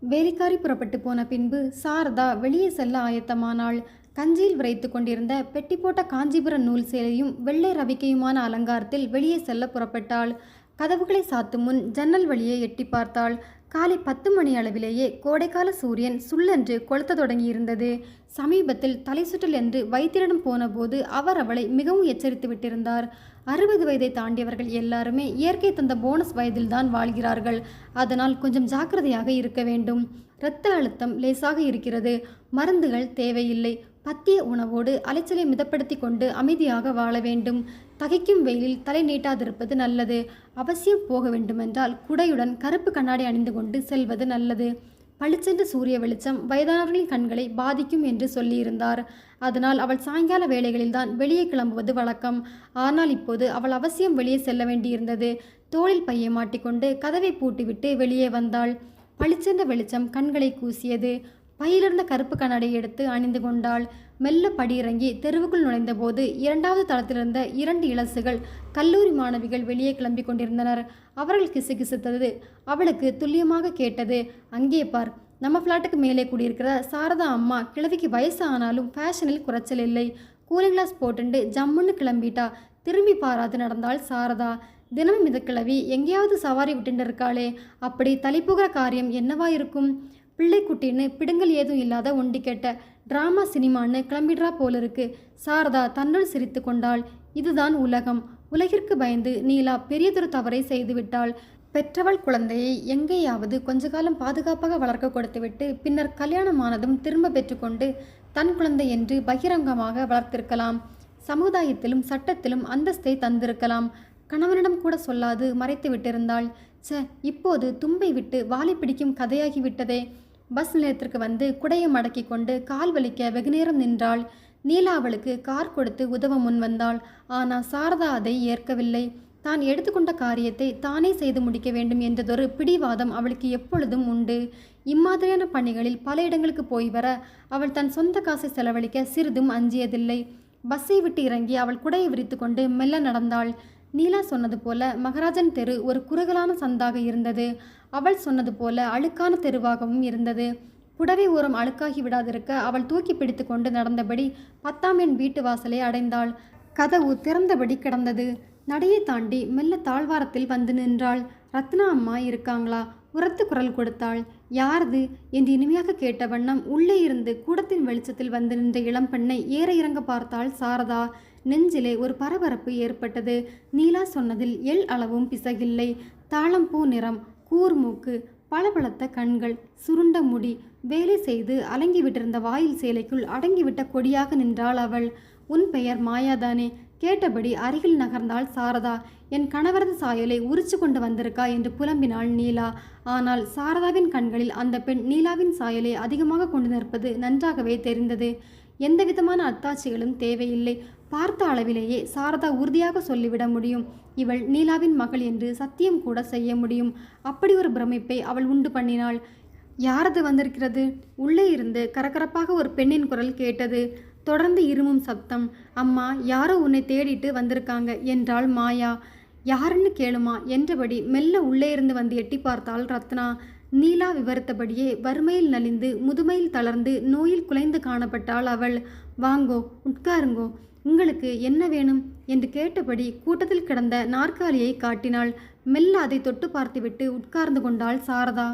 வேலைக்காரி புறப்பட்டு போன பின்பு சாரதா வெளியே செல்ல ஆயத்தமானாள். கஞ்சியில் விரைத்து கொண்டிருந்த பெட்டி போட்ட காஞ்சிபுர நூல் சேலையும் வெள்ளை ரவிக்கையுமான அலங்காரத்தில் வெளியே செல்ல புறப்பட்டாள். கதவுகளை சாத்தும் முன் ஜன்னல் வழியை எட்டி பார்த்தாள். காலை பத்து மணி அளவிலேயே கோடைக்கால சூரியன் சுள்ளென்று கொளுத்த தொடங்கியிருந்தது. சமீபத்தில் தலை சுற்றல் என்று வைத்தியரிடம் போனபோது அவர் அவளை மிகவும் எச்சரித்து விட்டிருந்தார். அறுபது வயதை தாண்டியவர்கள் எல்லாருமே இயற்கை தந்த போனஸ் வயதில்தான் வாழ்கிறார்கள். அதனால் கொஞ்சம் ஜாக்கிரதையாக இருக்க வேண்டும். இரத்த அழுத்தம் லேசாக இருக்கிறது. மருந்துகள் தேவையில்லை. பத்திய உணவோடு அலைச்சலை மிதப்படுத்தி கொண்டு அமைதியாக வாழ வேண்டும். தகைக்கும் வெயிலில் தலை நீட்டாதிருப்பது நல்லது. அவசியம் போக வேண்டுமென்றால் குடையுடன் கருப்பு கண்ணாடி அணிந்து கொண்டு செல்வது நல்லது. பளிச்சென்று சூரிய வெளிச்சம் வயதானவர்களின் கண்களை பாதிக்கும் என்று சொல்லியிருந்தார். அதனால் அவள் சாயங்கால வேளைகளில்தான் வெளியே கிளம்புவது வழக்கம். ஆனால் இப்போது அவள் அவசியம் வெளியே செல்ல வேண்டியிருந்தது. தோளில் பையை மாட்டிக்கொண்டு கதவை பூட்டிவிட்டு வெளியே வந்தாள். பளிச்சென்ற வெளிச்சம் கண்களை கூசியது. பையிலிருந்த கருப்பு கண்ணாடியை எடுத்து அணிந்து கொண்டாள். மெல்ல படியிறங்கி தெருவுக்குள் நுழைந்தபோது இரண்டாவது தளத்திலிருந்த இரண்டு இளசுகள் கல்லூரி மாணவிகள் வெளியே கிளம்பி கொண்டிருந்தனர். அவர்கள் கிசுகிசுத்தது. அவளுக்கு துல்லியமாக கேட்டது அங்கே பார் நம்ம ஃப்ளாட்டுக்கு மேலே கூடியிருக்கிற சாரதா அம்மா கிழவிக்கு வயசு ஆனாலும் ஃபேஷனில் குறைச்சல் இல்லை. கூலிங் கிளாஸ் போட்டுண்டு ஜம்முன்னு கிளம்பிட்டா திரும்பி பாராது நடந்தாள் சாரதா. தினமும் இந்த கிழவி எங்கேயாவது சவாரி விட்டுட்டு இருக்காளே அப்படி தலைப்புகிற காரியம் என்னவா இருக்கும்? பிள்ளைக்குட்டின்னு பிடுங்கல் ஏதும் இல்லாத ஒண்டி கேட்ட ட்ராமா சினிமான்னு கிளம்பிடுறா போல இருக்கு சாரதா தன்னுள் சிரித்து கொண்டாள். இதுதான் உலகம். உலகிற்கு பயந்து நீலா பெரியதொரு தவறை செய்துவிட்டாள் பெற்றவள் குழந்தையை எங்கேயாவது கொஞ்ச காலம் பாதுகாப்பாக வளர்க்க கொடுத்துவிட்டு பின்னர் கல்யாணமானதும் திரும்ப பெற்றுக்கொண்டு தன் குழந்தை என்று பகிரங்கமாக வளர்த்திருக்கலாம். சமுதாயத்திலும் சட்டத்திலும் அந்தஸ்தை தந்திருக்கலாம். கணவனிடம் கூட சொல்லாது மறைத்து விட்டிருந்தாள். ச்ச இப்போது தும்பை விட்டு வாலி பிடிக்கும் கதையாகிவிட்டதே பஸ் நிலையத்திற்கு வந்து குடையை மடக்கி கொண்டு கால் வலிக்க வெகுநேரம் நின்றாள். நீலா அவளுக்கு கார் கொடுத்து உதவ முன் வந்தாள். ஆனால் சாரதா அதை ஏற்கவில்லை. தான் எடுத்துக்கொண்ட காரியத்தை தானே செய்து முடிக்க வேண்டும் என்றதொரு பிடிவாதம் அவளுக்கு எப்பொழுதும் உண்டு. இம்மாதிரியான பணிகளில் பல இடங்களுக்கு போய் வர அவள் தன் சொந்த காசை செலவழிக்க சிறிதும் அஞ்சியதில்லை. பஸ்ஸை விட்டு இறங்கி அவள் குடையை விரித்து கொண்டு மெல்ல நடந்தாள். நீலா சொன்னது போல மகராஜன் தெரு ஒரு குறுகலான சந்தாக இருந்தது. அவள் சொன்னது போல அழுக்கான தெருவாகவும் இருந்தது. புடவை ஓரம் அழுக்காகி விடாதிருக்க அவள் தூக்கி பிடித்து கொண்டு நடந்தபடி பத்தாம் எண் வீட்டு வாசலை அடைந்தாள். கதவு திறந்தபடி கிடந்தது. நடையை தாண்டி மெல்ல தாழ்வாரத்தில் வந்து நின்றாள். ரத்னா அம்மா இருக்காங்களா? உரத்து குரல் கொடுத்தாள். யாரது? என்று இனிமையாக கேட்ட வண்ணம் உள்ளே இருந்து கூடத்தின் வெளிச்சத்தில் வந்து நின்ற இளம் பெண்ணை ஏற இறங்க பார்த்தாள் சாரதா. நெஞ்சிலே ஒரு பரபரப்பு ஏற்பட்டது. நீலா சொன்னதில் எள் அளவும் பிசகில்லை. தாளம்பூ நிறம். கூர்மூக்கு பளபளத்த கண்கள் சுருண்ட முடி வேலை செய்து அலங்கி விட்டிருந்த வாயில் சேலைக்குள் அடங்கிவிட்ட கொடியாக நின்றாள் அவள். உன் பெயர் மாயாதானே? கேட்டபடி அருகில் நகர்ந்தாள் சாரதா. என் கணவரது சாயலை உரிச்சு கொண்டு வந்திருக்கா? என்று புலம்பினாள் நீலா. ஆனால் சாரதாவின் கண்களில் அந்த பெண் நீலாவின் சாயலை அதிகமாக கொண்டு நிற்பது நன்றாகவே தெரிந்தது. எந்த விதமான அத்தாட்சிகளும் தேவையில்லை. பார்த்த அளவிலேயே சாரதா உறுதியாக சொல்லிவிட முடியும். இவள் நீலாவின் மகள் என்று சத்தியம் கூட செய்ய முடியும். அப்படி ஒரு பிரமிப்பை அவள் உண்டு பண்ணினாள். யாரது வந்திருக்கிறது? உள்ளே இருந்து கரகரப்பாக ஒரு பெண்ணின் குரல் கேட்டது. தொடர்ந்து இருமும் சப்தம். அம்மா யாரோ உன்னை தேடிட்டு வந்திருக்காங்க என்றாள் மாயா. யாருன்னு கேளுமா என்றபடி மெல்ல உள்ளே இருந்து வந்து எட்டி பார்த்தாள் ரத்னா. நீலா விவரித்தபடியே வறுமையில் நலிந்து முதுமையில் தளர்ந்து நோயில் குலைந்து காணப்பட்டாள் அவள். வாங்கோ உட்காருங்கோ. உங்களுக்கு என்ன வேணும்? என்று கேட்டபடி கூட்டத்தில் கிடந்த நாற்காலியை காட்டினாள். மெல்ல அதை தொட்டு பார்த்துவிட்டு உட்கார்ந்து கொண்டாள் சாரதா.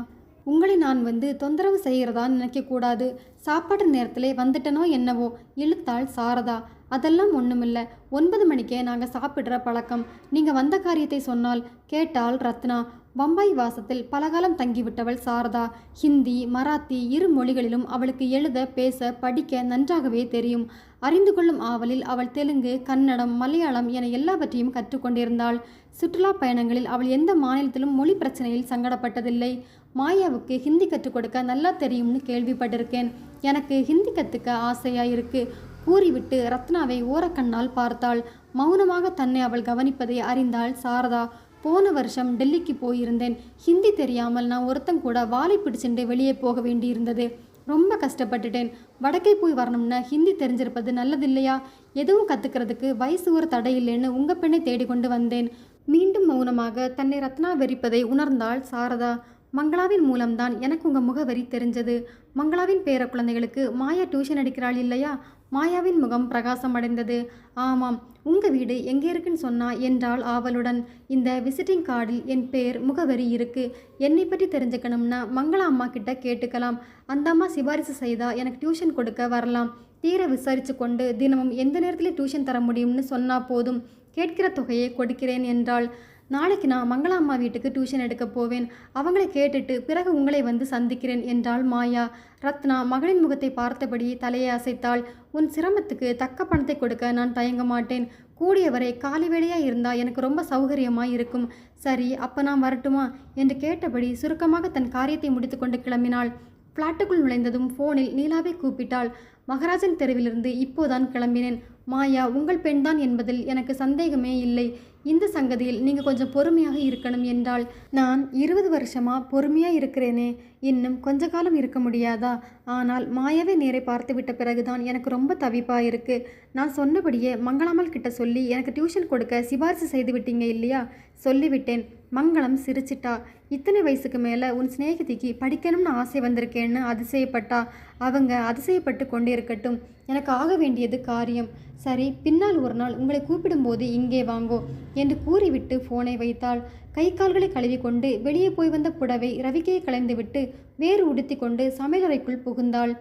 உங்களை நான் வந்து தொந்தரவு செய்கிறதான்னு நினைக்கக்கூடாது. சாப்பாட்டு நேரத்திலே வந்துட்டனோ என்னவோ? இழுத்தாள் சாரதா. அதெல்லாம் ஒன்றுமில்ல ஒன்பது மணிக்கே நாங்கள் சாப்பிட்ற பழக்கம். நீங்கள் வந்த காரியத்தை சொன்னால் கேட்டாள் ரத்னா. பம்பாய் வாசத்தில் பலகாலம் தங்கிவிட்டவள் சாரதா. ஹிந்தி மராத்தி இரு மொழிகளிலும் அவளுக்கு எழுத பேச படிக்க நன்றாகவே தெரியும். அறிந்து கொள்ளும் ஆவலில் அவள் தெலுங்கு கன்னடம் மலையாளம் என எல்லாவற்றையும் கற்றுக்கொண்டிருந்தாள். சுற்றுலா பயணங்களில் அவள் எந்த மாநிலத்திலும் மொழி பிரச்சனையில் சங்கடப்பட்டதில்லை. மாயாவுக்கு ஹிந்தி கற்றுக் கொடுக்க நல்லா தெரியும்னு கேள்விப்பட்டிருக்கேன். எனக்கு ஹிந்தி கற்றுக்க ஆசையாக இருக்குது கூறிவிட்டு ரத்னாவை ஓரக்கண்ணால் பார்த்தாள். மௌனமாக தன்னை அவள் கவனிப்பதை அறிந்தாள் சாரதா. போன வருஷம் டெல்லிக்கு போயிருந்தேன். ஹிந்தி தெரியாமல் நான் ஒருத்தன் கூட வாலை பிடிச்சுட்டு வெளியே போக வேண்டியிருந்தது. ரொம்ப கஷ்டப்பட்டுட்டேன். வடக்கே போய் வரணும்னா ஹிந்தி தெரிஞ்சிருப்பது நல்லதில்லையா? எதுவும் கற்றுக்கிறதுக்கு வயசு ஒரு தடை இல்லைன்னு உங்கள் பெண்ணை தேடிக்கொண்டு வந்தேன். மீண்டும் மௌனமாக தன்னை ரத்னா வெறிப்பதை உணர்ந்தாள் சாரதா. மங்களாவின் மூலம்தான் எனக்கு உங்கள் முகவரி தெரிஞ்சது. மங்களாவின் பேர குழந்தைகளுக்கு மாயா டியூஷன் எடுக்கிறாள் இல்லையா? மாயாவின் முகம் பிரகாசம் அடைந்தது ஆமாம் உங்கள் வீடு எங்கே இருக்குன்னு சொன்னா என்றால் ஆவலுடன். இந்த விசிட்டிங் கார்டில் என் பேர் முகவரி இருக்கு. என்னை பற்றி தெரிஞ்சுக்கணும்னா மங்களா அம்மா கிட்ட கேட்டுக்கலாம். அந்த அம்மா சிபாரிசு செய்தா எனக்கு டியூஷன் கொடுக்க வரலாம். தீர விசாரித்து கொண்டு தினமும் எந்த நேரத்தில் டியூஷன் தர முடியும்னு சொன்னால் போதும். கேட்கிற தொகையை கொடுக்கிறேன் என்றாள். நாளைக்கு நான் மங்களாம்மா வீட்டுக்கு டியூஷன் எடுக்க போவேன். அவங்களை கேட்டுட்டு பிறகு உங்களை வந்து சந்திக்கிறேன் என்றாள் மாயா. ரத்னா மகளின் முகத்தை பார்த்தபடி தலையை அசைத்தாள். உன் சிரமத்துக்கு தக்க பணத்தை கொடுக்க நான் தயங்க மாட்டேன். கூடியவரை காலி வேளையாக இருந்தால் எனக்கு ரொம்ப சௌகரியமாக இருக்கும். சரி அப்போ நான் வரட்டுமா? என்று கேட்டபடி சுருக்கமாக தன் காரியத்தை முடித்துக்கொண்டு கிளம்பினாள். ஃப்ளாட்டுக்குள் நுழைந்ததும் ஃபோனில் நீலாவை கூப்பிட்டாள். மகராஜன் தெருவிலிருந்து இப்போதான் கிளம்பினேன். மாயா உங்கள் பெண்தான் என்பதில் எனக்கு சந்தேகமே இல்லை. இந்த சங்கதியில் நீங்கள் கொஞ்சம் பொறுமையாக இருக்கணும் என்றால் நான் இருபது வருஷமாக பொறுமையாக இருக்கிறேனே இன்னும் கொஞ்ச காலம் இருக்க முடியாதா? ஆனால் மாயாவே நேரை பார்த்து விட்ட பிறகுதான் எனக்கு ரொம்ப தவிப்பாக இருக்கு. நான் சொன்னபடியே மங்களம்மாள் கிட்ட சொல்லி எனக்கு டியூஷன் கொடுக்க சிபாரிசு செய்து விட்டீங்க இல்லையா? சொல்லிவிட்டேன். மங்களம் சிரிச்சிட்டா. இத்தனை வயசுக்கு மேலே உன் சிநேகிதிக்கு படிக்கணும்னு ஆசை வந்திருக்கேன்னு அதிசயப்பட்டா அவங்க அதிசயப்பட்டு கொண்டே இருக்கட்டும் எனக்கு ஆக வேண்டியது காரியம். சரி பின்னால் ஒரு நாள் உங்களை கூப்பிடும்போது இங்கே வாங்கோ என்று கூறிவிட்டு போனை வைத்தாள். கை கால்களை கழுவி கொண்டு வெளியே போய் வந்த புடவை ரவிக்கையை களைந்துவிட்டு வேறு உடுத்தி கொண்டு சமையலறைக்குள் புகுந்தாள்.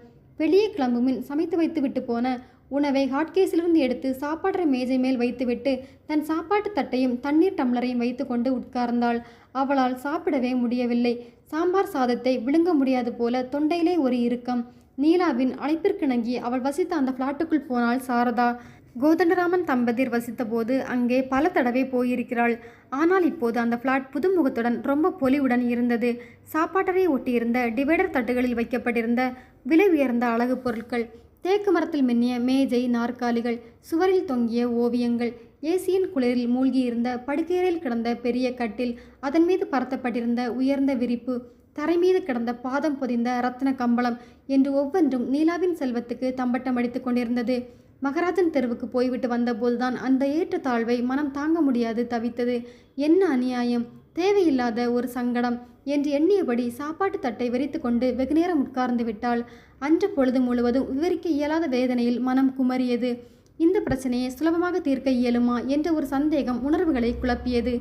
வெளியே கிளம்புமின் சமைத்து வைத்து விட்டு போன உணவை ஹாட்கேஸிலிருந்து எடுத்து சாப்பாடுற மேஜை மேல் வைத்துவிட்டு தன் சாப்பாட்டு தட்டையும் தண்ணீர் டம்ளரையும் வைத்துக்கொண்டு உட்கார்ந்தாள். அவளால் சாப்பிடவே முடியவில்லை. சாம்பார் சாதத்தை விழுங்க முடியாது போல தொண்டையிலே ஒரு இறுக்கம். நீலாவின் அழைப்பிற்கிணங்கி அவள் வசித்த அந்த ஃப்ளாட்டுக்குள் போனாள் சாரதா. கோதண்டராமன் தம்பதியர் வசித்தபோது அங்கே பல தடவை போயிருக்கிறாள். ஆனால் இப்போது அந்த ஃப்ளாட் புதுமுகத்துடன் ரொம்ப பொலிவுடன் இருந்தது. சாப்பாட்டரை ஒட்டியிருந்த டிவைடர் தட்டுகளில் வைக்கப்பட்டிருந்த விலை உயர்ந்த அழகு பொருட்கள் தேக்கு மரத்தில் மின்னிய மேஜை நாற்காலிகள் சுவரில் தொங்கிய ஓவியங்கள் ஏசியின் குளிரில் மூழ்கியிருந்த படுக்கையறையில் கிடந்த பெரிய கட்டில் அதன் மீது பரத்தப்பட்டிருந்த உயர்ந்த விரிப்பு தரை மீது கிடந்த பாதம் பொதிந்த ரத்ன கம்பளம் என்று ஒவ்வொன்றும் நீலாவின் செல்வத்துக்கு தம்பட்டம் அடித்துக் கொண்டிருந்தது. மகராஜன் தெருவுக்கு போய்விட்டு வந்தபோதுதான் அந்த ஏற்ற தாழ்வை மனம் தாங்க முடியாது தவித்தது. என்ன அநியாயம்? தேவையில்லாத ஒரு சங்கடம். என்று எண்ணியபடி சாப்பாட்டு தட்டை விரித்து கொண்டு வெகுநேரம் உட்கார்ந்து விட்டாள். அன்று பொழுது முழுவதும் விவரிக்க இயலாத வேதனையில் மனம் குமரியது இந்த பிரச்சனையை சுலபமாக தீர்க்க இயலுமா என்ற ஒரு சந்தேகம் உணர்வுகளை குழப்பியது.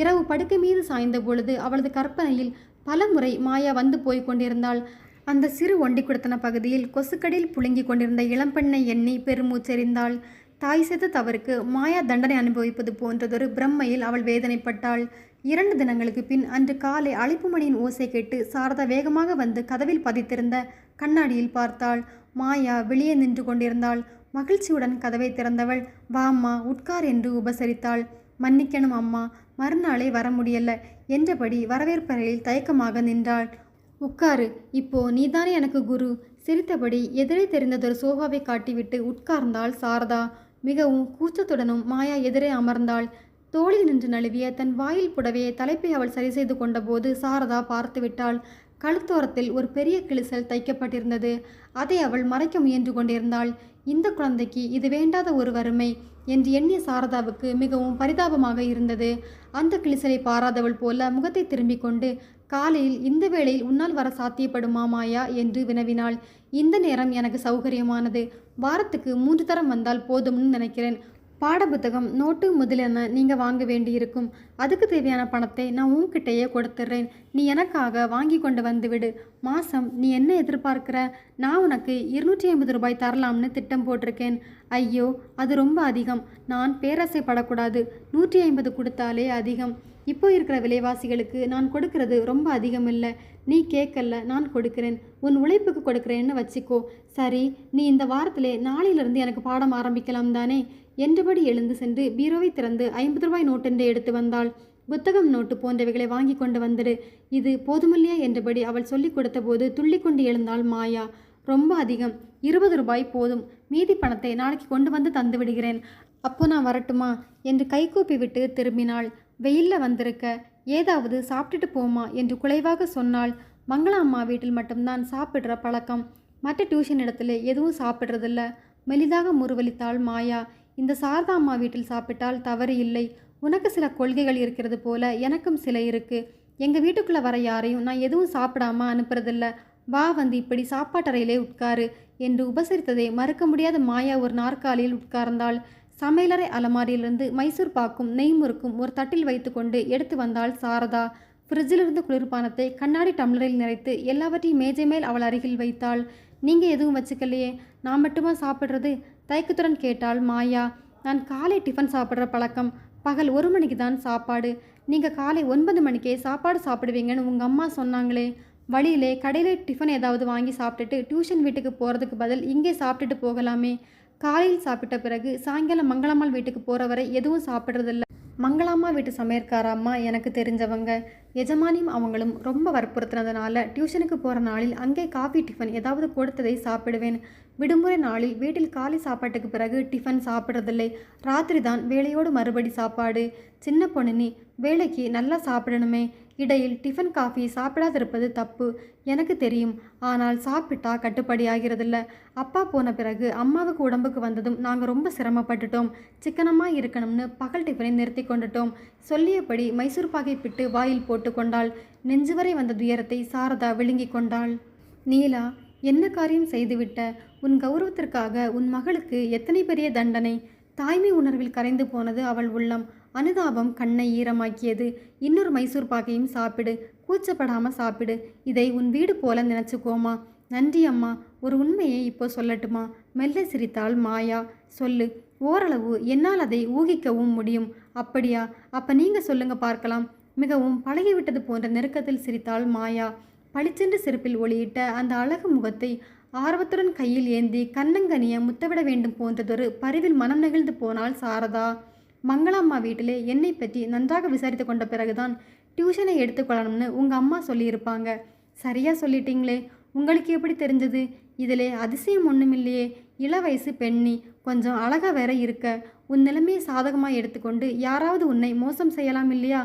இரவு படுக்கை மீது சாய்ந்த பொழுது அவளது கற்பனையில் பல முறை மாயா வந்து போய் கொண்டிருந்தாள். அந்த சிறு ஒண்டி குடத்தன பகுதியில் கொசுக்கடியில் புழுங்கி கொண்டிருந்த இளம்பெண்ணை எண்ணி பெருமூச்செறிந்தாள். தாய் செய்த தவறுக்கு மாயா தண்டனை அனுபவிப்பது போன்றதொரு பிரம்மையில் அவள் வேதனைப்பட்டாள். இரண்டு தினங்களுக்கு பின் அன்று காலை அழைப்பு மணியின் ஓசை கேட்டு சாரதா வேகமாக வந்து கதவில் பதித்திருந்த கண்ணாடியில் பார்த்தாள். மாயா வெளியே நின்று கொண்டிருந்தாள். மகிழ்ச்சியுடன் கதவை திறந்தவள் வா அம்மா உட்கார் என்று உபசரித்தாள். மன்னிக்கணும் அம்மா மறுநாளே வர முடியல என்றபடி வரவேற்பறையில் தயக்கமாக நின்றாள். உட்காரு இப்போ நீதானே எனக்கு குரு சிரித்தபடி எதிரே தெரிந்ததொரு சோஃபாவை காட்டிவிட்டு உட்கார்ந்தாள் சாரதா. மிகவும் கூச்சத்துடனும் மாயா எதிரே அமர்ந்தாள். தோளில் நின்று நழுவிய தன் வாயில் புடவையை தலைப்பை அவள் சரி செய்து கொண்டபோது சாரதா பார்த்து விட்டாள் கழுத்தோரத்தில் ஒரு பெரிய கிழிசல் தைக்கப்பட்டிருந்தது. அதை அவள் மறைக்க முயன்று கொண்டிருந்தாள். இந்த குழந்தைக்கு இது வேண்டாத ஒரு வறுமை என்று எண்ணிய சாரதாவுக்கு மிகவும் பரிதாபமாக இருந்தது. அந்த கிழிசலை பாராதவள் போல முகத்தை திரும்பிக் கொண்டு காலையில் இந்த வேளையில் உன்னால் வர சாத்தியப்படுமா மாயா என்று வினவினாள். இந்த நேரம் எனக்கு சௌகரியமானது. வாரத்துக்கு மூன்று தரம் வந்தால் போதும்னு நினைக்கிறேன். பாடப்புத்தகம் நோட்டு முதலென நீங்கள் வாங்க வேண்டியிருக்கும். அதுக்கு தேவையான பணத்தை நான் உன்கிட்டயே கொடுத்துட்றேன். நீ எனக்காக வாங்கி கொண்டு வந்து விடு. மாதம் நீ என்ன எதிர்பார்க்குற? நான் உனக்கு இருநூற்றி ஐம்பது ரூபாய் தரலாம்னு திட்டம் போட்டிருக்கேன். ஐயோ அது ரொம்ப அதிகம். நான் பேராசைப்படக்கூடாது. நூற்றி ஐம்பது கொடுத்தாலே அதிகம். இப்போ இருக்கிற விலைவாசிகளுக்கு நான் கொடுக்கறது ரொம்ப அதிகம் இல்லை நீ கேட்கல நான் கொடுக்கிறேன். உன் உழைப்புக்கு கொடுக்குறேன்னு வச்சுக்கோ. சரி நீ இந்த வாரத்திலே நாளையிலிருந்து எனக்கு பாடம் ஆரம்பிக்கலாம் தானே? என்றபடி எழுந்து சென்று பீரோவை திறந்து ஐம்பது ரூபாய் நோட்டென்று எடுத்து வந்தாள். புத்தகம் நோட்டு போன்றவைகளை வாங்கி கொண்டு வந்துடு இது போதுமில்லையா என்றபடி அவள் சொல்லிக் கொடுத்தபோது துள்ளி கொண்டு எழுந்தாள் மாயா. ரொம்ப அதிகம். இருபது ரூபாய் போதும். மீதி பணத்தை நாளைக்கு கொண்டு வந்து தந்து விடுகிறேன். அப்போ நான் வரட்டுமா? என்று கைகூப்பி விட்டு திரும்பினாள். வெயிலில் வந்திருக்க. ஏதாவது சாப்பிட்டுட்டு போமா? என்று குலைவாக சொன்னாள். மங்களா அம்மா வீட்டில் மட்டும்தான் சாப்பிடுற பழக்கம். மற்ற டியூஷன் இடத்துல எதுவும் சாப்பிட்றதில்ல. மெலிதாக முறுவலித்தாள் மாயா. இந்த சாரதா அம்மா வீட்டில் சாப்பிட்டால் தவறு இல்லை. உனக்கு சில கொள்கைகள் இருக்கிறது போல எனக்கும் சில இருக்கு. எங்கள் வீட்டுக்குள்ளே வர யாரையும் நான் எதுவும் சாப்பிடாம அனுப்புறதில்ல. வா வந்து இப்படி சாப்பாட்டறையிலே உட்காரு என்று உபசரித்ததை மறுக்க முடியாத மாயா ஒரு நாற்காலியில் உட்கார்ந்தாள். சமையலறை அலமாரியிலிருந்து மைசூர் பாக்கும் நெய் முறுக்கும் ஒரு தட்டில் வைத்துக்கொண்டு எடுத்து வந்தாள் சாரதா. ஃப்ரிட்ஜிலிருந்து குளிர்பானத்தை கண்ணாடி டம்ளரில் நிறைத்து எல்லாவற்றையும் மேஜை மேல் அவள் அருகில் வைத்தாள். நீங்கள் எதுவும் வச்சுக்கலையே. நான் மட்டுமா சாப்பிட்றது? தயக்கத்துடன் கேட்டாள் மாயா நான் காலை டிஃபன் சாப்பிட்ற பழக்கம். பகல் ஒரு மணிக்கு தான் சாப்பாடு. நீங்கள் காலை ஒன்பது மணிக்கே சாப்பாடு சாப்பிடுவீங்கன்னு உங்கள் அம்மா சொன்னாங்களே. வழியிலே கடையிலே டிஃபன் ஏதாவது வாங்கி சாப்பிட்டுட்டு டியூஷன் வீட்டுக்கு போகிறதுக்கு பதில் இங்கே சாப்பிட்டுட்டு போகலாமே. காலையில் சாப்பிட்ட பிறகு சாயங்காலம் மங்களம்மாள் வீட்டுக்கு போகிற வரை எதுவும் சாப்பிட்றதில்ல. மங்களாம்மா வீட்டு சமையற்கார அம்மா எனக்கு தெரிஞ்சவங்க. எஜமானியும் அவங்களும் ரொம்ப வற்புறுத்தினதுனால டியூஷனுக்கு போகிற நாளில் அங்கே காஃபி டிஃபன் ஏதாவது கொடுத்ததை சாப்பிடுவேன். விடுமுறை நாளில் வீட்டில் காலை சாப்பாட்டுக்கு பிறகு டிஃபன் சாப்பிட்றதில்லை. ராத்திரி தான் வேலையோடு மறுபடி சாப்பாடு. சின்ன பொண்ணு நீ வேலைக்கு நல்லா சாப்பிடணுமே. இடையில் டிஃபன் காஃபி சாப்பிடாதிருப்பது தப்பு. எனக்கு தெரியும். ஆனால் சாப்பிட்டா கட்டுப்படி ஆகிறதில்ல அப்பா போன பிறகு அம்மாவுக்கு உடம்புக்கு வந்ததும் நாங்கள் ரொம்ப சிரமப்பட்டுட்டோம். சிக்கனமாக இருக்கணும்னு பகல் டிஃபனை நிறுத்தி கொண்டுட்டோம். சொல்லியபடி மைசூர் பாகை பிட்டு வாயில் போட்டு கொண்டாள். நெஞ்சு வரை வந்த துயரத்தை சாரதா விழுங்கி கொண்டாள். நீலா என்ன காரியம் செய்துவிட்ட? உன் கௌரவத்திற்காக உன் மகளுக்கு எத்தனை பெரிய தண்டனை? தாய்மை உணர்வில் கரைந்து போனது அவள் உள்ளம். அனுதாபம் கண்ணை ஈரமாக்கியது. இன்னொரு மைசூர் பாக்கையும் சாப்பிடு. கூச்சப்படாமல் சாப்பிடு. இதை உன் வீடு போல நினச்சிக்கோமா? நன்றி அம்மா. ஒரு உண்மையை இப்போ சொல்லட்டுமா? மெல்ல சிரித்தாள் மாயா. சொல்லு. ஓரளவு என்னால் அதை ஊகிக்கவும் முடியும். அப்படியா? அப்போ நீங்கள் சொல்லுங்க பார்க்கலாம். மிகவும் பழகிவிட்டது போன்ற நெருக்கத்தில் சிரித்தாள் மாயா. பளிச்சென்று செருப்பில் ஒளியிட்ட அந்த அழகு முகத்தை ஆர்வத்துடன் கையில் ஏந்தி கண்ணங்கனிய முத்தவிட வேண்டும் போன்றதொரு பரிவில் மனம் நெகிழ்ந்து போனாள் சாரதா. மங்களம்மா வீட்டிலே என்னை பற்றி நன்றாக விசாரித்து கொண்ட பிறகுதான் டியூஷனை எடுத்துக்கொள்ளணும்னு உங்கள் அம்மா சொல்லியிருப்பாங்க. சரியாக சொல்லிட்டீங்களே. உங்களுக்கு எப்படி தெரிஞ்சது? இதிலே அதிசயம் ஒன்றும் இல்லையே இள வயசு பெண்ணி கொஞ்சம் அழகாக வேற இருக்க. உன் நிலைமையை சாதகமாக எடுத்துக்கொண்டு யாராவது உன்னை மோசம் செய்யலாம் இல்லையா?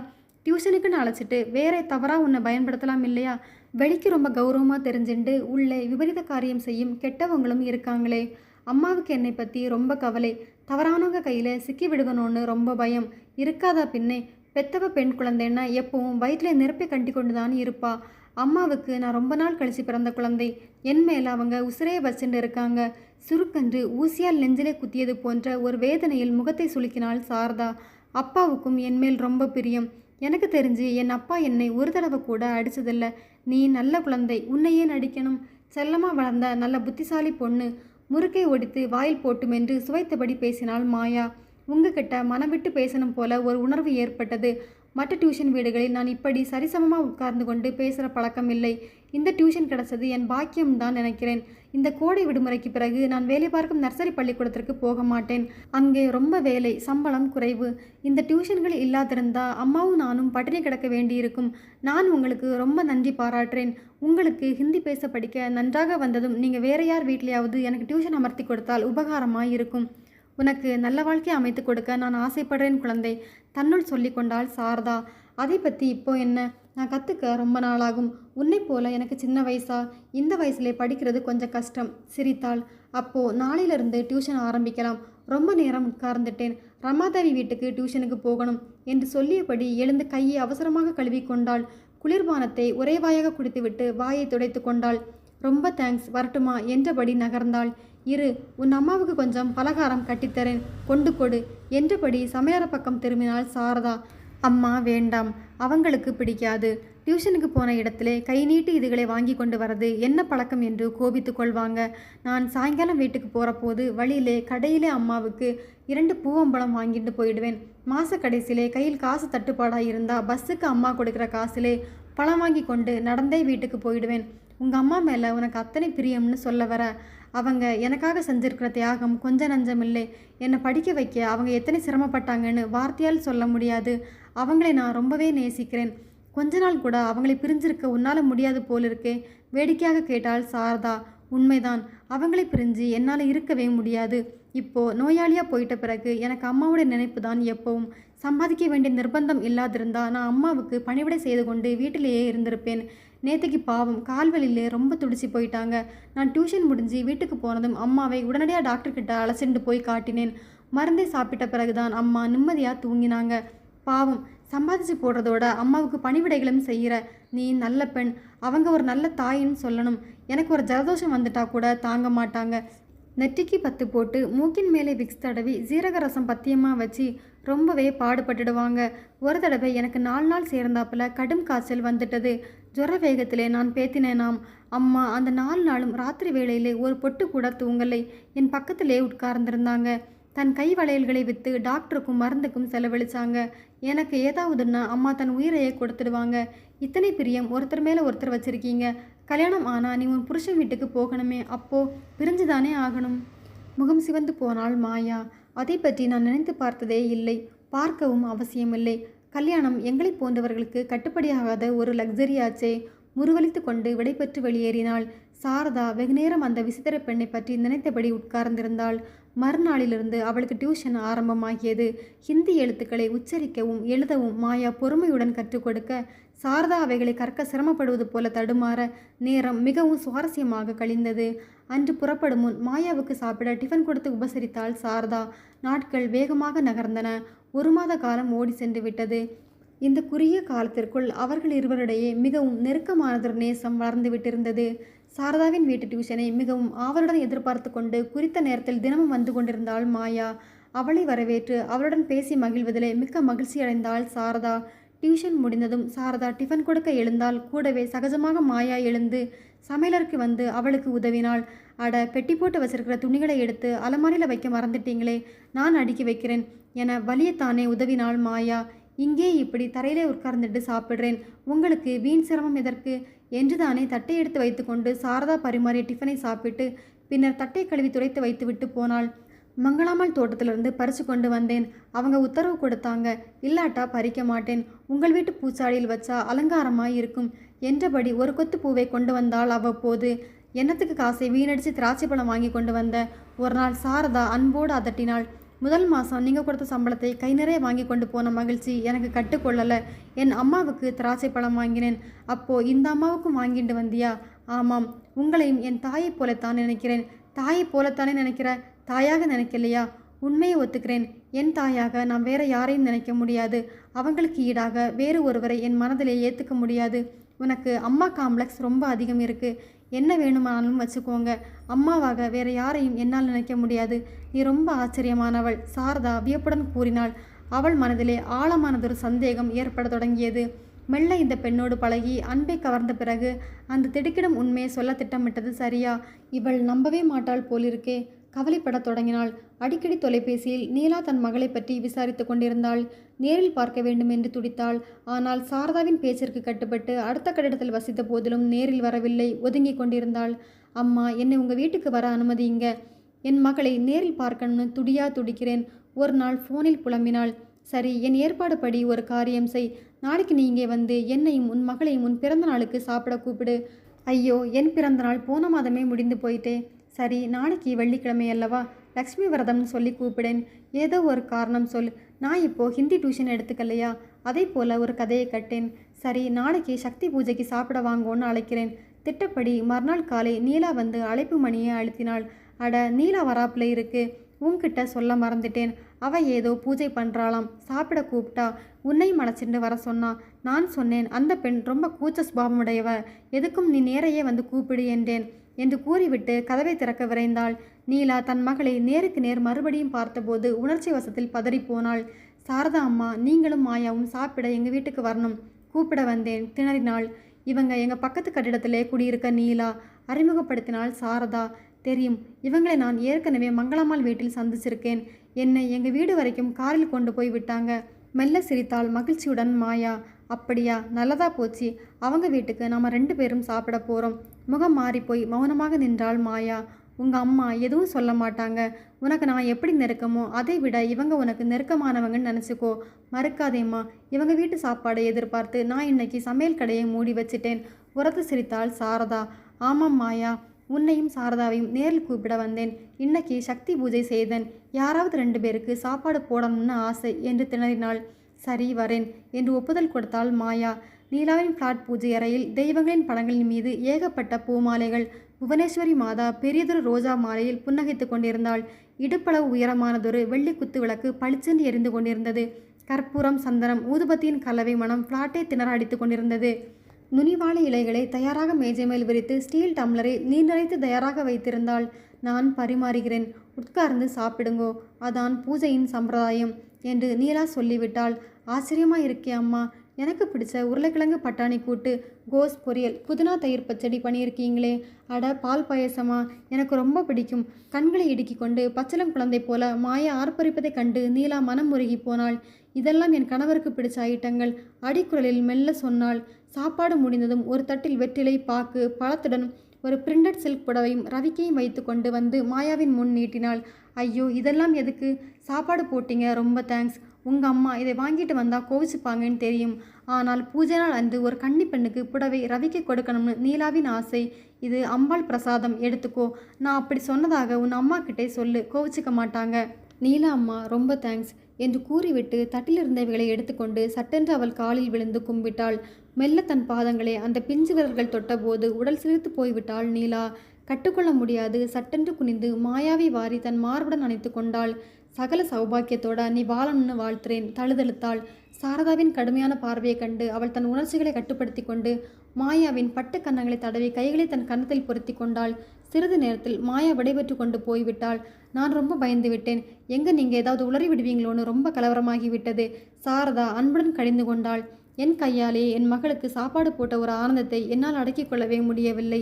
டியூஷனுக்குன்னு அழைச்சிட்டு வேற தவறாக உன்னை பயன்படுத்தலாம் இல்லையா? வெளிக்கு ரொம்ப கௌரவமாக தெரிஞ்சுண்டு உள்ளே விபரீத காரியம் செய்யும் கெட்டவங்களும் இருக்காங்களே. அம்மாவுக்கு என்னை பற்றி ரொம்ப கவலை. தவறானவங்க கையில் சிக்கி விடுவனோன்னு ரொம்ப பயம். இருக்காதா பின்னே? பெத்தவ பெண் குழந்தைன்னா எப்பவும் வயிற்றில் நெருப்பை கட்டி கொண்டு தான் இருப்பா. அம்மாவுக்கு நான் ரொம்ப நாள் கழிச்சு பிறந்த குழந்தை. என் மேலே அவங்க உசிரையை வச்சுட்டு இருக்காங்க. சுருக்கன்று ஊசியால் நெஞ்சிலே குத்தியது போன்ற ஒரு வேதனையில் முகத்தை சுளுக்கினாள் சாரதா. அப்பாவுக்கும் என் மேல் ரொம்ப பிரியம். எனக்கு தெரிஞ்சு என் அப்பா என்னை ஒரு தடவை கூட அடித்ததில்லை நீ நல்ல குழந்தை உன்னையே நடிக்கணும் செல்லமாக வளர்ந்த நல்ல புத்திசாலி பொண்ணு முறுக்கை ஒடித்து வாயில் போட்டும் என்று சுவைத்தபடி பேசினாள் மாயா. உங்ககிட்ட மனம் விட்டு பேசணும் போல ஒரு உணர்வு ஏற்பட்டது. மற்ற டியூஷன் வீடுகளில் நான் இப்படி சரிசமமாக உட்கார்ந்து கொண்டு பேசுகிற பழக்கம் இல்லை. இந்த டியூஷன் கிடைச்சது என் பாக்கியம்தான் நினைக்கிறேன். இந்த கோடை விடுமுறைக்கு பிறகு நான் வேலை பார்க்கும் நர்சரி பள்ளிக்கூடத்திற்கு போக மாட்டேன். அங்கே ரொம்ப வேலை சம்பளம் குறைவு. இந்த டியூஷன்கள் இல்லாதிருந்தா அம்மாவும் நானும் பட்டினி கிடக்க வேண்டியிருக்கும். நான் உங்களுக்கு ரொம்ப நன்றி பாராட்டுறேன். உங்களுக்கு ஹிந்தி பேச படிக்க நன்றாக வந்ததும் நீங்கள் வேற யார் வீட்லையாவது எனக்கு டியூஷன் அமர்த்தி கொடுத்தால் உபகாரமாக இருக்கும். உனக்கு நல்ல வாழ்க்கையை அமைத்து கொடுக்க நான் ஆசைப்படுறேன் குழந்தை. தன்னுள் சொல்லிக்கொண்டாள் சாரதா. அதை பற்றி இப்போ என்ன? நான் கற்றுக்க ரொம்ப நாளாகும். உன்னை போல எனக்கு சின்ன வயசா? இந்த வயசுல படிக்கிறது கொஞ்சம் கஷ்டம். சிரித்தாள். அப்போ நாளையிலிருந்து டியூஷன் ஆரம்பிக்கலாம். ரொம்ப நேரம் உட்கார்ந்துட்டேன். ரமாதேவி வீட்டுக்கு டியூஷனுக்கு போகணும் என்று சொல்லியபடி எழுந்து கையை அவசரமாக கழுவி கொண்டாள். குளிர்பானத்தை ஒரே வாயாக குடித்துவிட்டு வாயை துடைத்து கொண்டாள். ரொம்ப தேங்க்ஸ் வரட்டுமா? என்றபடி நகர்ந்தாள். இரு உன் அம்மாவுக்கு கொஞ்சம் பலகாரம் கட்டித்தரேன். கொண்டு கொடு என்றபடி சமையற பக்கம் திரும்பினாள் சாரதா. அம்மா வேண்டாம். அவங்களுக்கு பிடிக்காது. டியூஷனுக்கு போன இடத்திலே கை நீட்டி இதுகளை வாங்கி கொண்டு வரது என்ன பழக்கம் என்று கோபித்து கொள்வாங்க. நான் சாயங்காலம் வீட்டுக்கு போகிற போது வழியிலே கடையிலே அம்மாவுக்கு இரண்டு பூவம்பழம் வாங்கிட்டு போயிடுவேன். மாத கடைசியிலே கையில் காசு தட்டுப்பாடாக இருந்தால் பஸ்ஸுக்கு அம்மா கொடுக்குற காசுலே பழம் வாங்கி கொண்டு நடந்தே வீட்டுக்கு போயிடுவேன். உங்கள் அம்மா மேலே உனக்கு அத்தனை பிரியம்னு சொல்ல வர அவங்க எனக்காக செஞ்சிருக்கிற தியாகம் கொஞ்ச நஞ்சம் இல்லை என்னை படிக்க வைக்க அவங்க எத்தனை சிரமப்பட்டாங்கன்னு வார்த்தையால் சொல்ல முடியாது. அவங்களை நான் ரொம்பவே நேசிக்கிறேன். கொஞ்ச நாள் கூட அவங்களை பிரிஞ்சிருக்க உன்னால் முடியாது போல் இருக்கே. வேடிக்கையாக கேட்டால் சாரதா. உண்மைதான். அவங்களை பிரிஞ்சு என்னால் இருக்கவே முடியாது. இப்போ நோயாளியாக போயிட்ட பிறகு எனக்கு அம்மாவுடைய நினைப்பு தான் எப்பவும். சம்பாதிக்க வேண்டிய நிர்பந்தம் இல்லாதிருந்தா நான் அம்மாவுக்கு பணிவிடை செய்து கொண்டு வீட்டிலேயே இருந்திருப்பேன். நேற்றுக்கு பாவம் கால்வெளியிலே ரொம்ப துடிச்சு போயிட்டாங்க. நான் டியூஷன் முடிஞ்சு வீட்டுக்கு போனதும் அம்மாவை உடனடியாக டாக்டர்கிட்ட அலசிண்டு போய் காட்டினேன். மருந்தை சாப்பிட்ட பிறகுதான் அம்மா நிம்மதியாக தூங்கினாங்க. பாவம் சம்பாதிச்சு போடுறதோட அம்மாவுக்கு பணிவிடைகளும் செய்கிற நீ நல்ல பெண் அவங்க ஒரு நல்ல தாயின்னு சொல்லணும். எனக்கு ஒரு ஜலதோஷம் வந்துட்டா கூட தாங்க மாட்டாங்க. நெற்றிக்கு பத்து போட்டு மூக்கின் மேலே விக்ஸ் தடவி ஜீரக ரசம் பத்தியமாக வச்சு ரொம்பவே பாடுபட்டுடுவாங்க. ஒரு தடவை எனக்கு நாலு நாள் சேர்ந்தாப்புல கடும் காய்ச்சல் வந்துட்டது. ஜுர வேகத்திலே நான் பேத்தினேனாம். அம்மா அந்த நாலு நாளும் ராத்திரி வேளையிலே ஒரு பொட்டு கூட தூங்கலை. என் பக்கத்திலே உட்கார்ந்திருந்தாங்க. தன் கை வளையல்களை விற்று டாக்டருக்கும் மருந்துக்கும் செலவழிச்சாங்க. எனக்கு ஏதாவதுன்னா அம்மா தன் உயிரையே கொடுத்துடுவாங்க. இத்தனை பிரியம் ஒருத்தர் மேலே ஒருத்தர் வச்சுருக்கீங்க. கல்யாணம் ஆனால் நீ உன் புருஷன் வீட்டுக்கு போகணுமே. அப்போது பிரிஞ்சுதானே ஆகணும். முகம் சிவந்து போனாள் மாயா. அதை பற்றி நான் நினைத்து பார்த்ததே இல்லை. பார்க்கவும் அவசியமில்லை. கல்யாணம் எங்களை போன்றவர்களுக்கு கட்டுப்படியாகாத ஒரு லக்ஸரியாச்சே முருவலித்து கொண்டு விடைபெற்று வெளியேறினாள். சாரதா வெகுநேரம் அந்த விசித்திர பெண்ணை பற்றி நினைத்தபடி உட்கார்ந்திருந்தாள். மறுநாளிலிருந்து அவளுக்கு டியூஷன் ஆரம்பமாகியது. ஹிந்தி எழுத்துக்களை உச்சரிக்கவும் எழுதவும் மாயா பொறுமையுடன் கற்றுக் கொடுக்க சாரதா அவைகளை கற்க சிரமப்படுவது போல தடுமாற நேரம் மிகவும் சுவாரஸ்யமாக கழிந்தது. அன்று புறப்படும் முன் மாயாவுக்கு சாப்பிட டிஃபன் கொடுத்து உபசரித்தாள் சாரதா. நாட்கள் வேகமாக நகர்ந்தன. ஒரு மாத காலம் ஓடி சென்று விட்டது. இந்த குறுகிய காலத்திற்குள் அவர்கள் இருவரிடையே மிகவும் நெருக்கமானதொரு நேசம் வளர்ந்து விட்டிருந்தது. சாரதாவின் வீட்டு டியூஷனை மிகவும் ஆவலுடன் எதிர்பார்த்து கொண்டு குறித்த நேரத்தில் தினமும் வந்து கொண்டிருந்தாள் மாயா. அவளை வரவேற்று அவளுடன் பேசி மகிழ்வதிலே மிக்க மகிழ்ச்சி அடைந்தாள் சாரதா. டியூஷன் முடிந்ததும் சாரதா டிஃபன் கொடுக்க எழுந்தால் கூடவே சகஜமாக மாயா எழுந்து சமையலருக்கு வந்து அவளுக்கு உதவினாள். அட பெட்டி போட்டு வச்சிருக்கிற துணிகளை எடுத்து அலமாரியில் வைக்க மறந்துட்டீங்களே நான் அடுக்கி வைக்கிறேன் என வலியத்தானே உதவினாள் மாயா. இங்கே இப்படி தரையிலே உட்கார்ந்துட்டு சாப்பிட்றேன். உங்களுக்கு வீண் சிரமம் எதற்கு? என்றுதானே தட்டை எடுத்து வைத்துக்கொண்டு சாரதா பரிமாறிய டிஃபனை சாப்பிட்டு பின்னர் தட்டை கழுவி துடைத்து வைத்துவிட்டு போனாள். மங்களாமல் தோட்டத்திலிருந்து பறிச்சு கொண்டு வந்தேன். அவங்க உத்தரவு கொடுத்தாங்க. இல்லாட்டா பறிக்க மாட்டேன். உங்கள் வீட்டு பூச்சாடியில் வச்சா அலங்காரமாய் இருக்கும் என்றபடி ஒரு கொத்து பூவை கொண்டு வந்தாள் அவ்வப்போது. என்னத்துக்கு காசை வீணடித்து திராட்சை பழம் வாங்கி கொண்டு வந்த ஒரு நாள் சாரதா அன்போடு அதட்டினாள். முதல் மாதம் நீங்கள் கொடுத்த சம்பளத்தை கை நிறைய வாங்கி கொண்டு போன மகிழ்ச்சி எனக்கு கட்டுக்கொள்ளலை. என் அம்மாவுக்கு திராட்சை பழம் வாங்கினேன். அப்போது இந்த அம்மாவுக்கும் வாங்கிட்டு வந்தியா? ஆமாம் உங்களையும் என் தாயைப் போலத்தான் நினைக்கிறேன். தாயை போலத்தானே நினைக்கிற? தாயாக நினைக்கலையா? உண்மையை ஒத்துக்கிறேன். என் தாயாக நான் வேற யாரையும் நினைக்க முடியாது. அவங்களுக்கு ஈடாக வேறு ஒருவரை என் மனதிலே ஏற்றுக்க முடியாது. உனக்கு அம்மா காம்ப்ளெக்ஸ் ரொம்ப அதிகம் இருக்குது என்ன வேணுமானாலும் வச்சுக்கோங்க. அம்மாவாக வேற யாரையும் என்னால் நினைக்க முடியாது. நீ ரொம்ப ஆச்சரியமானவள். சாரதா வியப்புடன் கூறினாள். அவள் மனதிலே ஆழமானதொரு சந்தேகம் ஏற்பட தொடங்கியது. மெல்ல இந்த பெண்ணோடு பழகி அன்பை கவர்ந்த பிறகு அந்த திடுக்கிடும் உண்மையை சொல்ல திட்டமிட்டது சரியா? இவள் நம்பவே மாட்டாள் போலிருக்கே. கவலைப்படத் தொடங்கினாள். அடிக்கடி தொலைபேசியில் நீலா தன் மகளை பற்றி விசாரித்து கொண்டிருந்தாள். நேரில் பார்க்க வேண்டும் என்று துடித்தாள். ஆனால் சாரதாவின் பேச்சிற்கு கட்டுப்பட்டு அடுத்த கட்டிடத்தில் வசித்த போதிலும் நேரில் வரவில்லை. ஒதுங்கி கொண்டிருந்தாள். அம்மா என்னை உங்கள் வீட்டுக்கு வர அனுமதியுங்க. என் மகளை நேரில் பார்க்கணும்னு துடியா துடிக்கிறேன். ஒரு நாள் ஃபோனில் புலம்பினாள். சரி என் ஏற்பாடு படி ஒரு காரியம் செய். நாளைக்கு நீ இங்கே வந்து என்னையும் உன் மகளையும் உன் பிறந்த நாளுக்கு சாப்பிட கூப்பிடு. ஐயோ என் பிறந்த நாள் போன மாதமே முடிந்து போயிட்டே. சரி நாளைக்கு வெள்ளிக்கிழமை அல்லவா? லக்ஷ்மி விரதம்னு சொல்லி கூப்பிடேன். ஏதோ ஒரு காரணம் சொல். நான் இப்போது ஹிந்தி டியூஷன் எடுத்துக்கலையா? அதே போல் ஒரு கதையை கட்டேன். சரி நாளைக்கு சக்தி பூஜைக்கு சாப்பிட வாங்கோன்னு அழைக்கிறேன். திட்டப்படி மறுநாள் காலை நீலா வந்து அழைப்பு மணியை அழுத்தினாள். அட நீலா வராப்பில் இருக்கு. உன்கிட்ட சொல்ல மறந்துட்டேன். அவ ஏதோ பூஜை பண்ணுறாளாம் சாப்பிட கூப்பிட்டா உன்னை மலைச்சிட்டு வர சொன்னா. நான் சொன்னேன் அந்த பெண் ரொம்ப கூச்ச சுபாவமுடையவ. எதுக்கும் நீ நேரையே வந்து கூப்பிடு என்றேன். என்று கூறிவிட்டு கதவை திறக்க விரைந்தாள். நீலா தன் மகளை நேருக்கு நேர் மறுபடியும் பார்த்தபோது உணர்ச்சி வசத்தில் பதறிப்போனாள். சாரதா அம்மா நீங்களும் மாயாவும் சாப்பிட எங்கள் வீட்டுக்கு வரணும். கூப்பிட வந்தேன் திணறினாள். இவங்க எங்கள் பக்கத்து கட்டிடத்திலே குடியிருக்க நீலா. அறிமுகப்படுத்தினாள் சாரதா. தெரியும் இவங்களை நான் ஏற்கனவே மங்களம்மாள் வீட்டில் சந்திச்சிருக்கேன். என்னை எங்கள் வீடு வரைக்கும் காரில் கொண்டு போய் விட்டாங்க. மெல்ல சிரித்தாள் மகிழ்ச்சியுடன் மாயா. அப்படியா? நல்லதா போச்சு. அவங்க வீட்டுக்கு நாம் ரெண்டு பேரும் சாப்பிட போகிறோம் முகம் மாறி போய் மௌனமாக நின்றாள் மாயா. உங்கள் அம்மா எதுவும் சொல்ல மாட்டாங்க. உனக்கு நான் எப்படி நெருக்கமோ அதை விட இவங்க உனக்கு நெருக்கமானவங்கன்னு நினச்சிக்கோ. மறுக்காதேம்மா. இவங்க வீட்டு சாப்பாடை எதிர்பார்த்து நான் இன்னைக்கு சமையல் கடையை மூடி வச்சிட்டேன். உரத்து சிரித்தாள் சாரதா. ஆமாம் மாயா. உன்னையும் சாரதாவையும் நேரில் கூப்பிட வந்தேன். இன்னைக்கு சக்தி பூஜை செய்தேன். யாராவது ரெண்டு பேருக்கு சாப்பாடு போடணும்னு ஆசை என்று திணறினாள். சரி வரேன் என்று ஒப்புதல் கொடுத்தாள் மாயா. நீலாவின் பிளாட் பூஜை அறையில் தெய்வங்களின் படங்களின் மீது ஏகப்பட்ட பூமாலைகள். புவனேஸ்வரி மாதா பெரியதொரு ரோஜா மாலையில் புன்னகைத்து கொண்டிருந்தாள். இடுப்பளவு உயரமானதொரு வெள்ளி குத்து விளக்கு பளிச்சென்று எரிந்து கொண்டிருந்தது. கற்பூரம் சந்தனம் ஊதுபத்தியின் கலவை மனம் பிளாட்டை திணறடித்துக் கொண்டிருந்தது. நுனிவாழை இலைகளை தயாராக மேஜை மேல் விரித்து ஸ்டீல் டம்ளரை நீர் தயாராக வைத்திருந்தாள். நான் பரிமாறுகிறேன். உட்கார்ந்து சாப்பிடுங்கோ. அதான் பூஜையின் சம்பிரதாயம் என்று நீலா சொல்லிவிட்டாள். ஆச்சரியமாக இருக்கே அம்மா. எனக்கு பிடிச்ச உருளைக்கிழங்கு பட்டாணி கூட்டு கோஸ் பொரியல் புதினா தயிர் பச்சடி பண்ணியிருக்கீங்களே. அட பால் பாயசமா? எனக்கு ரொம்ப பிடிக்கும். கண்களை இடுக்கி கொண்டு பச்சளம் குழந்தை போல மாயா ஆர்ப்பரிப்பதைக் கண்டு நீலா மனம் முருகி போனாள். இதெல்லாம் என் கணவருக்கு பிடிச்ச ஐட்டங்கள். அடிக்குரலில் மெல்ல சொன்னாள். சாப்பாடு முடிந்ததும் ஒரு தட்டில் வெற்றிலை பாக்கு பழத்துடன் ஒரு பிரிண்டட் சில்க் புடவையும் ரவிக்கையும் வைத்து கொண்டு வந்து மாயாவின் முன் நீட்டினாள். ஐயோ இதெல்லாம் எதுக்கு? சாப்பாடு போட்டீங்க. ரொம்ப தேங்க்ஸ் உங்கள் அம்மா இதை வாங்கிட்டு வந்தால் கோவிச்சுப்பாங்கன்னு தெரியும். ஆனால் பூஜை நாள் அன்று ஒரு கன்னி பெண்ணுக்கு புடவை ரவிக்கு கொடுக்கணும்னு நீலாவின் ஆசை. இது அம்பாள் பிரசாதம். எடுத்துக்கோ. நான் அப்படி சொன்னதாக உன் அம்மா கிட்டே சொல்லு. கோவிச்சுக்க மாட்டாங்க. நீலா அம்மா ரொம்ப தேங்க்ஸ் என்று கூறிவிட்டு தட்டில் இருந்தவைகளை எடுத்துக்கொண்டு சட்டென்று அவள் காலில் விழுந்து கும்பிட்டாள். மெல்ல தன் பாதங்களை அந்த பிஞ்சு விரல்கள் தொட்டபோது உடல் சிரித்து போய்விட்டாள் நீலா. கட்டுக்கொள்ள முடியாது. சட்டென்று குனிந்து மாயாவை வாரி தன் மார்புடன் அணைத்து கொண்டாள். சகல சௌபாக்கியத்தோட நீ வாழணும்னு வாழ்த்துறேன். தழுதழுத்தாள். சாரதாவின் கடுமையான பார்வையை கண்டு அவள் தன் உணர்ச்சிகளை கட்டுப்படுத்தி கொண்டு மாயாவின் பட்டு கன்னங்களை தடவி கைகளை தன் கன்னத்தில் பொருத்தி கொண்டாள். சிறிது நேரத்தில் மாயா விடைபெற்று கொண்டு போய்விட்டாள். நான் ரொம்ப பயந்து விட்டேன். எங்க நீங்க ஏதாவது உளறி விடுவீங்களோன்னு ரொம்ப கலவரமாகி விட்டது சாரதா அன்புடன் கடிந்து கொண்டாள். என் கையாலே என் மகளுக்கு சாப்பாடு போட்ட ஒரு ஆனந்தத்தை என்னால் அடக்கிக் கொள்ளவே முடியவில்லை.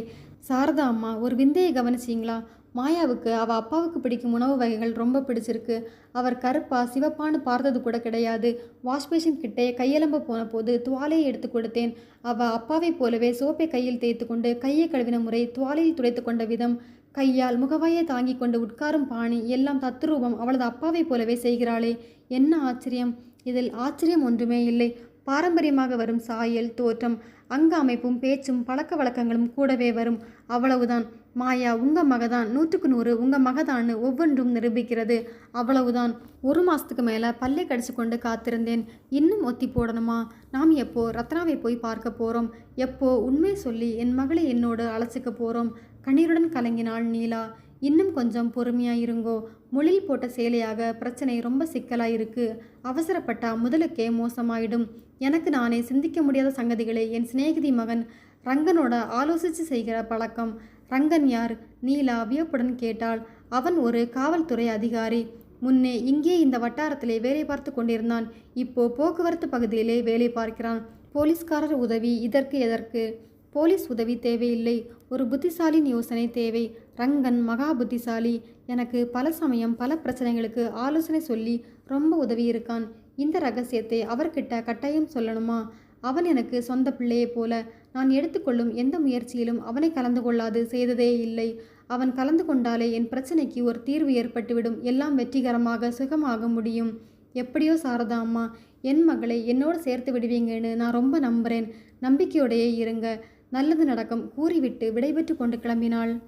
சாரதா அம்மா ஒரு விந்தையை கவனிச்சிங்களா? மாயாவுக்கு அவள் அப்பாவுக்கு பிடிக்கும் உணவு வகைகள் ரொம்ப பிடிச்சிருக்கு. அவர் கருப்பா சிவப்பான்னு பார்த்தது கூட கிடையாது. வாஷ்பேஷன் கிட்டே கையெலம்ப போன போது துவாலையை எடுத்து கொடுத்தேன். அவள் அப்பாவைப் போலவே சோப்பை கையில் தேய்த்து கொண்டு கையை கழுவின முறை துவாலையில் துடைத்து கொண்ட விதம். கையால் முகவாயை தாங்கி கொண்டு உட்காரும் பாணி எல்லாம் தத்ரூபம் அவளது அப்பாவைப் போலவே செய்கிறாளே. என்ன ஆச்சரியம்? இதில் ஆச்சரியம் ஒன்றுமே இல்லை. பாரம்பரியமாக வரும் சாயல் தோற்றம் அங்க அமைப்பும் பேச்சும் பழக்க வழக்கங்களும் கூடவே வரும். அவ்வளவுதான். மாயா உங்கள் மகதான் நூற்றுக்கு நூறு உங்கள் மகதான்னு ஒவ்வொன்றும் நிரூபிக்கிறது. அவ்வளவுதான். ஒரு மாதத்துக்கு மேலே பல்லை கடிச்சு கொண்டு காத்திருந்தேன். இன்னும் ஒத்தி போடணுமா? நாம் எப்போ ரத்னாவை போய் பார்க்க போகிறோம் எப்போ உண்மை சொல்லி என் மகளை என்னோடு அழைச்சிக்க போகிறோம் கண்ணீருடன் கலங்கினாள் நீலா. இன்னும் கொஞ்சம் பொறுமையாக இருங்கோ முளில் போட்ட சேலையாக பிரச்சனை ரொம்ப சிக்கலாக இருக்கு அவசரப்பட்டா முதலுக்கே மோசமாயிடும். எனக்கு நானே சிந்திக்க முடியாத சங்கதிகளை என் சிநேகிதி மகன் ரங்கனோட ஆலோசித்து செய்கிற பழக்கம். ரங்கன் யார்? நீலா வியப்புடன் கேட்டாள். அவன் ஒரு காவல்துறை அதிகாரி. முன்னே இங்கே இந்த வட்டாரத்திலே வேலை பார்த்து கொண்டிருந்தான். இப்போ போக்குவரத்து பகுதியிலே வேலை பார்க்கிறான். போலீஸ்காரர் உதவி இதற்கு எதற்கு? போலீஸ் உதவி தேவையில்லை. ஒரு புத்திசாலின் யோசனை தேவை. ரங்கன் மகா புத்திசாலி. எனக்கு பல சமயம் பல பிரச்சனைகளுக்கு ஆலோசனை சொல்லி ரொம்ப உதவி இருக்கான் இந்த ரகசியத்தை அவர்கிட்ட கட்டாயம் சொல்லணுமா? அவன் எனக்கு சொந்த பிள்ளையைப் போல. நான் எடுத்துக்கொள்ளும் எந்த முயற்சியிலும் அவனை கலந்து கொள்ளாது செய்ததே இல்லை. அவன் கலந்து கொண்டாலே என் பிரச்சனைக்கு ஒரு தீர்வு ஏற்பட்டுவிடும். எல்லாம் வெற்றிகரமாக சுகமாக முடியும். எப்படியோ சாரதா அம்மா என் மகளை என்னோடு சேர்த்து விடுவீங்கன்னு நான் ரொம்ப நம்புகிறேன் நம்பிக்கையோடையே இருங்க. நல்லது நடக்கும். கூறிவிட்டு விடைபெற்று கொண்டு கிளம்பினாள்.